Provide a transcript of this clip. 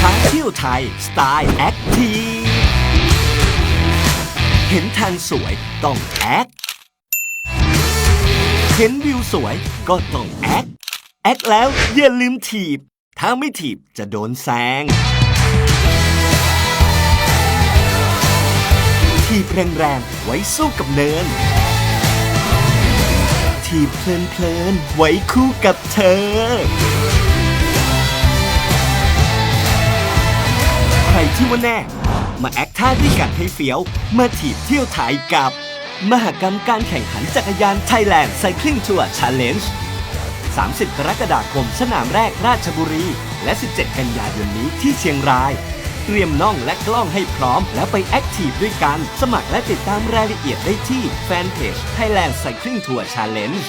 ท้าเที่ยวไทย สไตล์แอคทีฟเห็นทางสวยต้องแอคเห็นวิวสวยก็ต้องแอคแอคแล้วอย่าลืมถีบ ถ้าไม่ถีบจะโดนแซงถีบแรงๆไว้สู้กับเนินีเพลินๆไว้คู่กับเธอ ใครที่ว่าแน่ มาแอคท่าด้วยกันให้เฟี้ยว มาถีบเที่ยวไทยกับ มหกรรมการแข่งขันจักรยาน Thailand Cycling Tour Challenge 30 กรกฎาคมสนามแรกราชบุรี และ 17 กันยายนนี้ที่เชียงราย เตรียมน่องและกล้องให้พร้อม แล้วไปแอคทีฟด้วยกัน สมัครและติดตามรายละเอียดได้ที่แฟนเพจ Thailand Cycling Tour Challenge